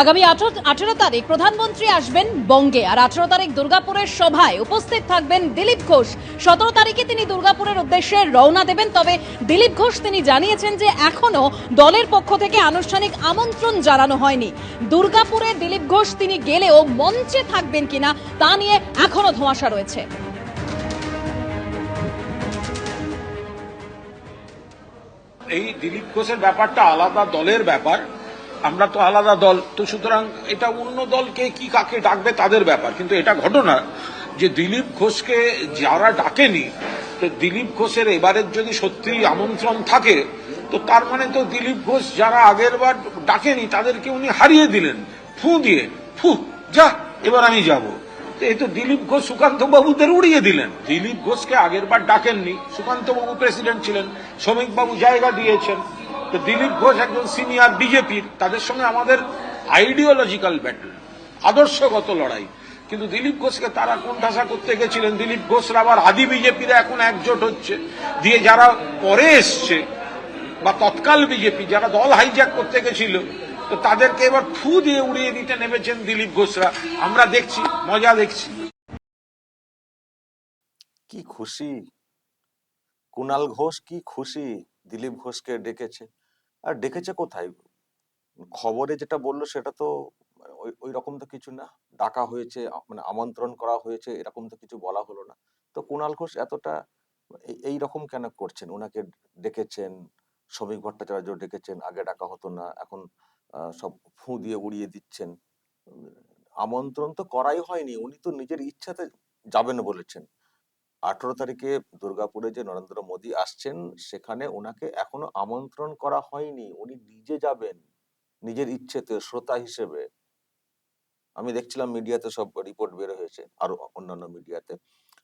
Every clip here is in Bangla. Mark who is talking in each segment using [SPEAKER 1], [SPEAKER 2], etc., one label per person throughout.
[SPEAKER 1] আগামী আঠেরো তারিখ প্রধানমন্ত্রী আসবেন বঙ্গে, আর আঠেরো তারিখ দুর্গাপুরের সভায় উপস্থিত থাকবেন দিলীপ ঘোষ। সতেরো তারিখে তিনি দুর্গাপুরের উদ্দেশ্যে রওনা দেবেন, তবে দিলীপ ঘোষ তিনি জানিয়েছেন যে এখনও দলের পক্ষ থেকে আনুষ্ঠানিক আমন্ত্রণ জানানো হয়নি। দুর্গাপুরে দিলীপ ঘোষ তিনি গেলেও মঞ্চে থাকবেন কিনা তা নিয়ে এখনও ধোঁয়াশা রয়েছে।
[SPEAKER 2] এই দিলীপ ঘোষের ব্যাপারটা আলাদা দলের ব্যাপার। আমরা তো আলাদা দল, তো সুতরাং এটা অন্য দলকে কি কাকে ডাকবে তাদের ব্যাপার, কিন্তু এটা ঘটনা যে দিলীপ ঘোষকে যারা ডাকেনি, তো দিলীপ ঘোষের এবারের যদি সত্যি আমন্ত্রণ থাকে, তো তার মানে তো দিলীপ ঘোষ যারা আগের বার ডাকেনি, তাদেরকে উনি হারিয়ে দিলেন। ফু দিয়ে, ফু, যা, এবার আমি যাব। এই তো দিলীপ ঘোষ সুকান্ত বাবুদের উড়িয়ে দিলেন। দিলীপ ঘোষকে আগের বার ডাকেননি সুকান্ত বাবু প্রেসিডেন্ট ছিলেন শ্রমিক বাবু জায়গা দিয়েছেন। তো দিলীপ ঘোষ একজন সিনিয়র বিজেপির তাদের সঙ্গে আমাদের আইডিওলজিক্যাল ব্যাটল আদর্শগত লড়াই। কিন্তু দিলীপ ঘোষকে তারা কোণঠাসা করতে গেছিলেন। দিলীপ ঘোষরা আবার আদি বিজেপিরা এখন একজোট হচ্ছে। দিয়ে যারা পরে এসছে, বা তৎকাল বিজেপি যারা দল হাইজ্যাক করতে গেছিল, তো তাদেরকে এবার ফু দিয়ে উড়িয়ে দিতে নেমেছেন দিলীপ ঘোষরা। আমরা দেখছি, মজা দেখছি।
[SPEAKER 3] কি খুশি? কুণাল ঘোষ কি খুশি? দিলীপ ঘোষকে ডেকেছে। আর ডেকেছে কোথায়? খবরে যেটা বলল সেটা তো ওই ওই রকম তো কিছু না। ডাকা হয়েছে মানে আমন্ত্রণ করা হয়েছে, এরকম তো কিছু বলা হলো না। তো কুণাল ঘোষ এতটা এই- এই রকম কেন করছেন? ওনাকে ডেকেছেন, শ্রমিক ভট্টাচার্য ডেকেছেন, আগে ডাকা হতো না, এখন সব ফু দিয়ে উড়িয়ে দিচ্ছেন। আমন্ত্রণ তো করাই হয়নি, উনি তো নিজের ইচ্ছাতে যাবেন বলেছেন। আঠারো তারিখে দুর্গাপুরে যে নরেন্দ্র মোদী আসছেন, সেখানে ওনাকে এখনও আমন্ত্রণ করা হয়নি। উনি নিজে যাবেন, নিজের ইচ্ছেতে, শ্রোতা হিসেবে। আমি দেখছিলাম মিডিয়াতে সব রিপোর্ট বের হয়েছে, আর অন্যান্য মিডিয়াতে,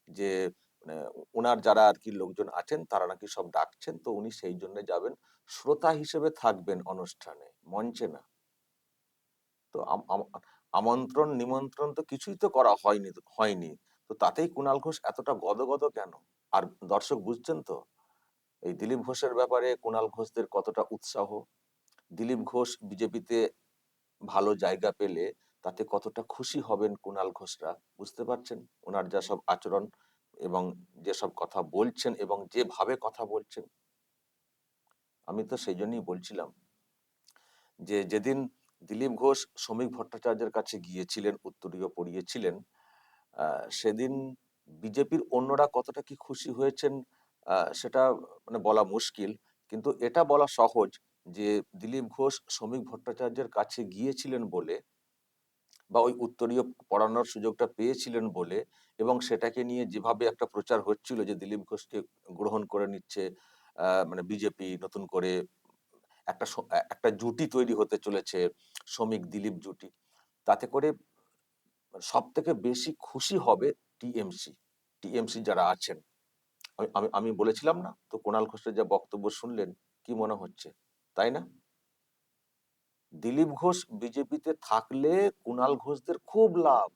[SPEAKER 3] যে মানে ওনার যারা আর কি লোকজন আছেন, তারা নাকি সব ডাকছেন, তো উনি সেই জন্য যাবেন। শ্রোতা হিসেবে থাকবেন অনুষ্ঠানে, মঞ্চে না। তো আম- আম- আমন্ত্রণ নিমন্ত্রণ তো কিছুই তো করা হয়নি হয়নি। তো তাতেই কুণাল ঘোষ এতটা গদগদ কেন? আর দর্শক বুঝছেন তো, এই দিলীপ ঘোষের ব্যাপারে কুণাল ঘোষদের কতটা উৎসাহ? দিলীপ ঘোষ বিজেপিতে ভালো জায়গা পেলে তাতে কতটা খুশি হবেন কুণাল ঘোষরা, বুঝতে পারছেন? ওনার যা সব আচরণ এবং যেসব কথা বলছেন এবং যেভাবে কথা বলছেন। আমি তো সেই জন্যই বলছিলাম যে, যেদিন দিলীপ ঘোষ শ্রমিক ভট্টাচার্যের কাছে গিয়েছিলেন, উত্তরীয় পড়িয়েছিলেন সেদিন বিজেপির অন্যরা কতটা কি খুশি হয়েছেন সেটা মানে বলা মুশকিল। কিন্তু এটা বলা সহজ যে, দিলীপ ঘোষ শ্রমিক ভট্টাচার্যের কাছে গিয়েছিলেন বলে বা ওই উত্তরীয় পড়ানোর সুযোগটা পেয়েছিলেন বলে এবং সেটাকে নিয়ে যেভাবে একটা প্রচার হচ্ছিল যে, দিলীপ ঘোষকে গ্রহণ করে নিচ্ছে মানে বিজেপি নতুন করে একটা একটা জুটি তৈরি হতে চলেছে, শ্রমিক দিলীপ জুটি। তাতে করে সব থেকে বেশি খুশি হবে টিএমসি। টিএমসি যারা আছেন। আমি আমি আমি বলেছিলাম না? তো কুণাল ঘোষের যা বক্তব্য শুনলেন, কি মনে হচ্ছে? তাই না? দিলীপ ঘোষ বিজেপিতে থাকলে কুণাল ঘোষদের খুব লাভ।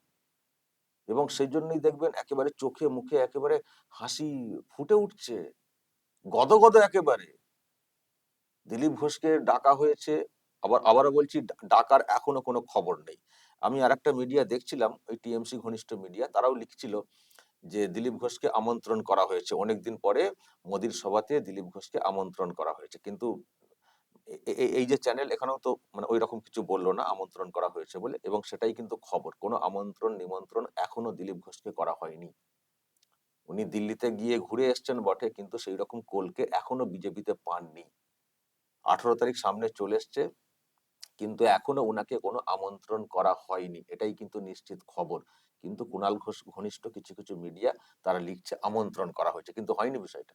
[SPEAKER 3] এবং সেই জন্যই দেখবেন একেবারে চোখে মুখে একেবারে হাসি ফুটে উঠছে। গদগদ একেবারে। দিলীপ ঘোষকে ডাকা হয়েছে। আবার, আবারও বলছি, ডাকার এখনও কোনো খবর নেই। আমি আর একটা মিডিয়া দেখছিলাম, ওই টিএমসি ঘনিষ্ঠ মিডিয়া তারাও লিখছিল যে দিলীপ ঘোষকে আমন্ত্রণ করা হয়েছে। অনেকদিন পরে মোদির সভাতে দিলীপ ঘোষকে আমন্ত্রণ করা হয়েছে। কিন্তু এই যে চ্যানেল এখানেও তো মানে ওই রকম কিছু বলল না, আমন্ত্রণ করা হয়েছে বলে, এবং সেটাই কিন্তু খবর। কোনো আমন্ত্রণ, নিমন্ত্রণ এখনও দিলীপ ঘোষকে করা হয়নি। উনি দিল্লিতে গিয়ে ঘুরে এসছেন বটে, কিন্তু সেই রকম কোলকে এখনও বিজেপিতে পাননি। আঠারো তারিখ সামনে চলে এসছে কিন্তু এখনও ওনাকে কোনো আমন্ত্রণ করা হয়নি, এটাই কিন্তু নিশ্চিত খবর। কিন্তু কুণাল ঘোষ ঘনিষ্ঠ কিছু কিছু মিডিয়া তারা লিখছে আমন্ত্রণ করা হয়েছে, কিন্তু হয়নি বিষয়টা।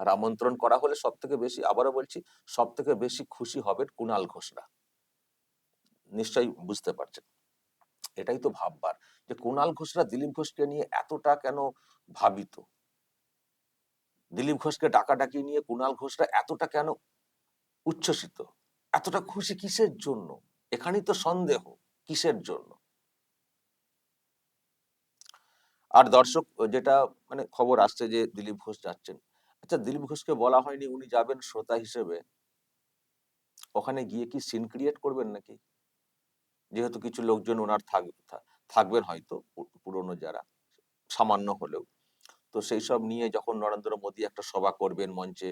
[SPEAKER 3] আর আমন্ত্রণ করা হলে সব থেকে বেশি, আবারও বলছি সব থেকে বেশি খুশি হবেন কুণাল ঘোষরা। নিশ্চয়ই বুঝতে পারছেন। এটাই তো ভাববার যে কুণাল ঘোষরা দিলীপ ঘোষকে নিয়ে এতটা কেন ভাবিত? দিলীপ ঘোষকে ডাকাডাকি নিয়ে কুণাল ঘোষরা এতটা কেন উচ্ছ্বসিত? এতটা খুশি কিসের জন্য? এখানেই তো সন্দেহ, কিসের জন্য? আর দর্শক, যেটা মানে খবর আসছে যে দিলীপ ঘোষ যাচ্ছেন। আচ্ছা দিলীপ ঘোষকে বলা হয়নি উনি যাবেন শ্রোতা হিসেবে। ওখানে গিয়ে কি সিন ক্রিয়েট করবেন নাকি? যেহেতু কিছু লোকজন ওনার থাক থাকবেন হয়তো পুরনো যারা, সামান্য হলেও। তো সেই সব নিয়ে যখন নরেন্দ্র মোদী একটা সভা করবেন মঞ্চে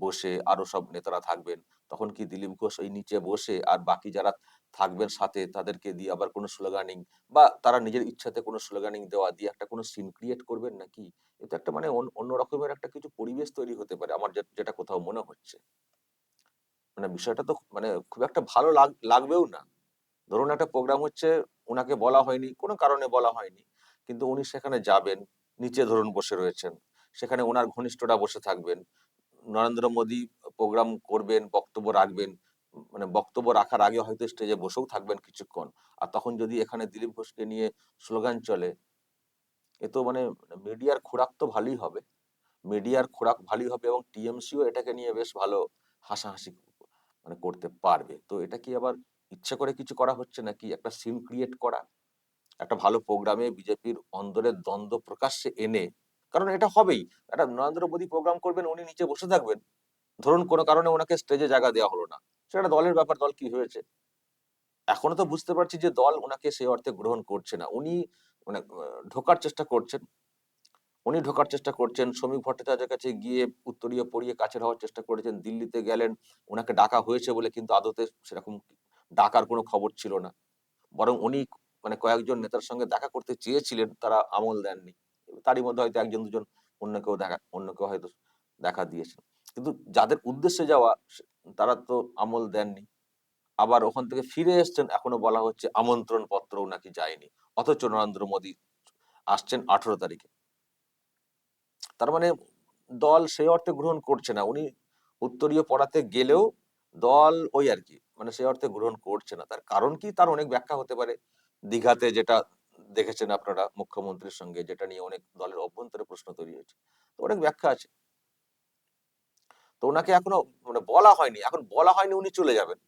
[SPEAKER 3] বসে আরও সব নেতারা থাকবেন, তখন কি দিলীপ ঘোষ ওই নিচে বসে আর বাকি যারা থাকবেন সাথে তাদেরকে দিয়ে আবার কোনো স্লোগানিং বা তারা নিজের ইচ্ছাতে কোনো স্লোগানিং দেওয়া দিয়ে একটা কোনো সিন ক্রিয়েট করবেন নাকি? এটা একটা মানে অন্য- রকমের একটা কিছু পরিবেশ তৈরি হতে পারে আমার যেটা কোথাও মনে হচ্ছে। মানে বিষয়টা তো মানে খুব একটা ভালো লাগবেও না। ধরুন একটা প্রোগ্রাম হচ্ছে ওনাকে বলা হয়নি, কোনো কারণে বলা হয়নি, কিন্তু উনি সেখানে যাবেন, নিচে ধরুন বসে রয়েছেন, সেখানে ওনার ঘনিষ্ঠরা বসে থাকবেন নরেন্দ্র মোদী প্রোগ্রাম করবেন, বক্তব্য রাখবেন মানে বক্তব্য রাখার আগে হয়তো স্টেজে বসেও থাকবেন কিছুক্ষণ। আর তখন যদি এখানে দিলীপ ঘোষকে নিয়ে স্লোগান চলে, এ তো মানে মিডিয়ার খোরাক তো ভালোই হবে। মিডিয়ার খোরাক ভালোই হবে এবং টিএমসিও এটাকে নিয়ে বেশ ভালো হাসাহাসি মানে করতে পারবে। তো এটা কি আবার ইচ্ছে করে কিছু করা হচ্ছে নাকি? একটা সিন ক্রিয়েট করা? একটা ভালো প্রোগ্রামে বিজেপির অন্দরের দ্বন্দ্ব প্রকাশ্যে এনে কারণ এটা হবেই। একটা নরেন্দ্র মোদী প্রোগ্রাম করবেন, উনি নিচে বসে থাকবেন। ধরুন কোনো কারণে ওনাকে স্টেজে জায়গা দেওয়া হলো না। সেটা দলের ব্যাপার, দল কি হয়েছে এখনও তো বুঝতে পারছি যে দল ওনাকে সেই অর্থে গ্রহণ করছে না। উনি মানে ঢোকার চেষ্টা করছেন। উনি ঢোকার চেষ্টা করছেন। শ্রমিক ভট্টাচার্যের কাছে গিয়ে উত্তরীয় পড়িয়ে কাছে হওয়ার চেষ্টা করেছেন। দিল্লিতে গেলেন। ওনাকে ডাকা হয়েছে বলে কিন্তু আদতে সেরকম ডাকার কোনো খবর ছিল না। বরং উনি মানে কয়েকজন নেতার সঙ্গে দেখা করতে চেয়েছিলেন, তারা আমল দেননি। তারই মধ্যে হয়তো একজন, দুজন অন্য কেউ দেখা, অন্য কেউ হয়তো দেখা দিয়েছেন। কিন্তু যাদের উদ্দেশ্যে যাওয়া তারা তো আমল দেননি। আবার ওখান থেকে ফিরে এসছেন, এখনও বলা হচ্ছে আমন্ত্রণ পত্রও নাকি যায়নি। অথচ নরেন্দ্র মোদী আসছেন আঠেরো তারিখে। তার মানে দল সেই অর্থে গ্রহণ করছে না। উনি উত্তরীয় পড়াতে গেলেও দল ওই আর কি মানে সেই অর্থে গ্রহণ করছে না। তার কারণ কি? তার অনেক ব্যাখ্যা হতে পারে। দীঘাতে যেটা দেখেছেন আপনারা মুখ্যমন্ত্রীর সঙ্গে, যেটা নিয়ে অনেক দলের অভ্যন্তরে প্রশ্ন তৈরি হয়েছে। তো অনেক ব্যাখ্যা আছে। তো ওনাকে এখনও মানে বলা হয়নি, এখন বলা হয়নি উনি চলে যাবেন।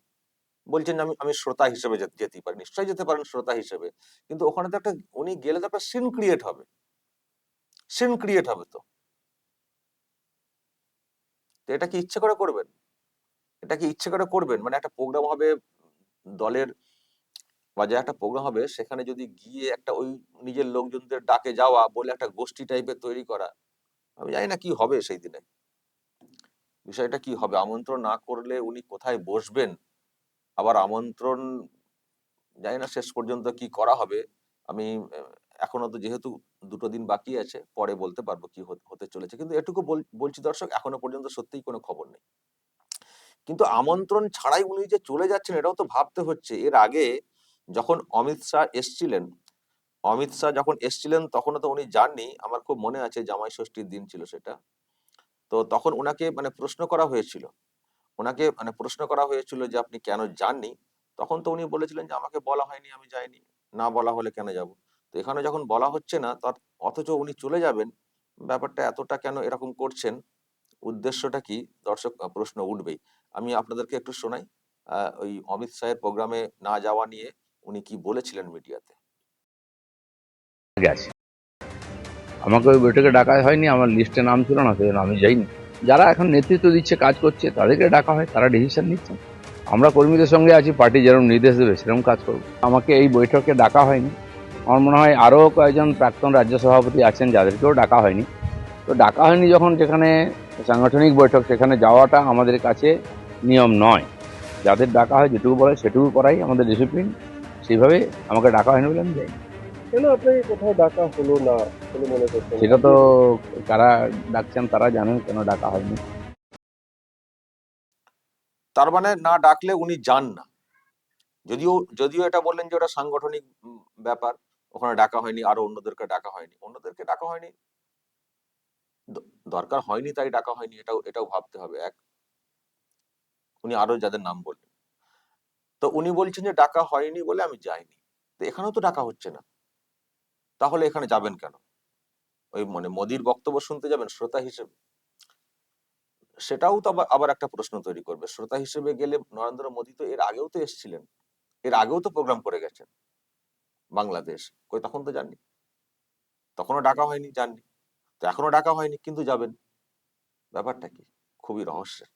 [SPEAKER 3] বলছেন আমি আমি শ্রোতা হিসেবে যেতে- পারি, নিশ্চয়ই যেতে পারেন শ্রোতা হিসেবে। কিন্তু ওখানে তো একটা, উনি গেলে তো একটা সিন ক্রিয়েট হবে। সিন ক্রিয়েট হবে তো। তো এটা কি ইচ্ছে করে করবেন? এটা কি ইচ্ছে করে করবেন? মানে একটা প্রোগ্রাম হবে দলের বা যে একটা প্রোগ্রাম হবে, সেখানে যদি গিয়ে একটা ওই নিজের লোকজনদের ডাকে যাওয়া বলে একটা গোষ্ঠী টাইপের তৈরি করা, আমি জানি না কি হবে সেই দিনে। বিষয়টা কি হবে? আমন্ত্রণ না করলে উনি কোথায় বসবেন? আবার আমন্ত্রণ জানি না শেষ পর্যন্ত কি করা হবে। আমি, এখনও তো যেহেতু দুটো দিন বাকি আছে, পরে বলতে পারব কি হতে- চলেছে। কিন্তু এটুকু বল- বলছি দর্শক, এখনও পর্যন্ত সত্যিই কোনো খবর নেই। কিন্তু আমন্ত্রণ ছাড়াই উনি যে চলে যাচ্ছেন, এটাও তো ভাবতে হচ্ছে। এর আগে যখন অমিত শাহ এসছিলেন, অমিত শাহ যখন এসছিলেন তখনও তো উনি যাননি। আমার খুব মনে আছে জামাই ষষ্ঠীর দিন ছিল সেটা। তো তখন ওনাকে মানে প্রশ্ন করা হয়েছিল। ওনাকে মানে প্রশ্ন করা হয়েছিল যে আপনি কেন যাননি? তখন তো উনি বলেছিলেন যে আমাকে বলা হয়নি, আমি যাইনি। না বলা হলে কেন যাব? তো এখানে যখন বলা হচ্ছে না, তার অথচ উনি চলে যাবেন। ব্যাপারটা এতটা কেন এরকম করছেন? উদ্দেশ্যটা কি? দর্শক প্রশ্ন উঠবেই। আমি আপনাদেরকে একটু শোনাই ওই অমিত শাহের প্রোগ্রামে না যাওয়া নিয়ে উনি কি বলেছিলেন মিডিয়াতে?
[SPEAKER 4] আমাকে ওই বৈঠকে ডাকা হয়নি, আমার লিস্টে নাম ছিল না, সেজন্য আমি যাইনি। যারা এখন নেতৃত্ব দিচ্ছে, কাজ করছে, তাদেরকে ডাকা হয়, তারা ডিসিশন নিচ্ছে। আমরা কর্মীদের সঙ্গে আছি, পার্টি যেরকম নির্দেশ দেবে, সেরকম কাজ করব। আমাকে এই বৈঠকে ডাকা হয়নি। আমার মনে হয় আরও কয়েকজন প্রাক্তন রাজ্য সভাপতি আছেন, যাদেরকেও ডাকা হয়নি। তো ডাকা হয়নি যখন যেখানে সাংগঠনিক বৈঠক, সেখানে যাওয়াটা আমাদের কাছে নিয়ম নয়। যাদের ডাকা হয়, যেটুকু বলে, সেটুকু করাই আমাদের ডিসিপ্লিন সেইভাবে আমাকে ডাকা হয়নি বলে আমি যাই
[SPEAKER 5] কেন আপনাকে কোথাও ডাকা হলো না বলে মনে করছেন?
[SPEAKER 4] সেটা তো কারা ডাকছেন তারা জানেন কেন ডাকা হয়নি।
[SPEAKER 3] তার মানে না ডাকলে উনি যান না। যদিও যদিও এটা বললেন যে ওটা সাংগঠনিক ব্যাপার ওখানে ডাকা হয়নি আরও অন্যদেরকে ডাকা হয়নি। অন্যদেরকে ডাকা হয়নি? দরকার হয়নি তাই ডাকা হয়নি এটাও এটাও ভাবতে হবে। এক উনি আরও যাদের নাম বললেন। তো উনি বলছেন যে ডাকা হয়নি বলে আমি যাইনি। তো এখানেও তো ডাকা হচ্ছে না। তাহলে এখানে যাবেন কেন? ওই মানে মোদির বক্তব্য শুনতে যাবেন শ্রোতা হিসেবে? সেটাও তো আবার একটা প্রশ্ন তৈরি করবে। শ্রোতা হিসেবে গেলে নরেন্দ্র মোদী তো এর আগেও তো এসেছিলেন। এর আগেও তো প্রোগ্রাম করে গেছেন বাংলাদেশ। কই তখন তো যাননি। তখনও ডাকা হয়নি, যাননি। তো এখনও ডাকা হয়নি, কিন্তু যাবেন। ব্যাপারটা কি? খুবই রহস্যের।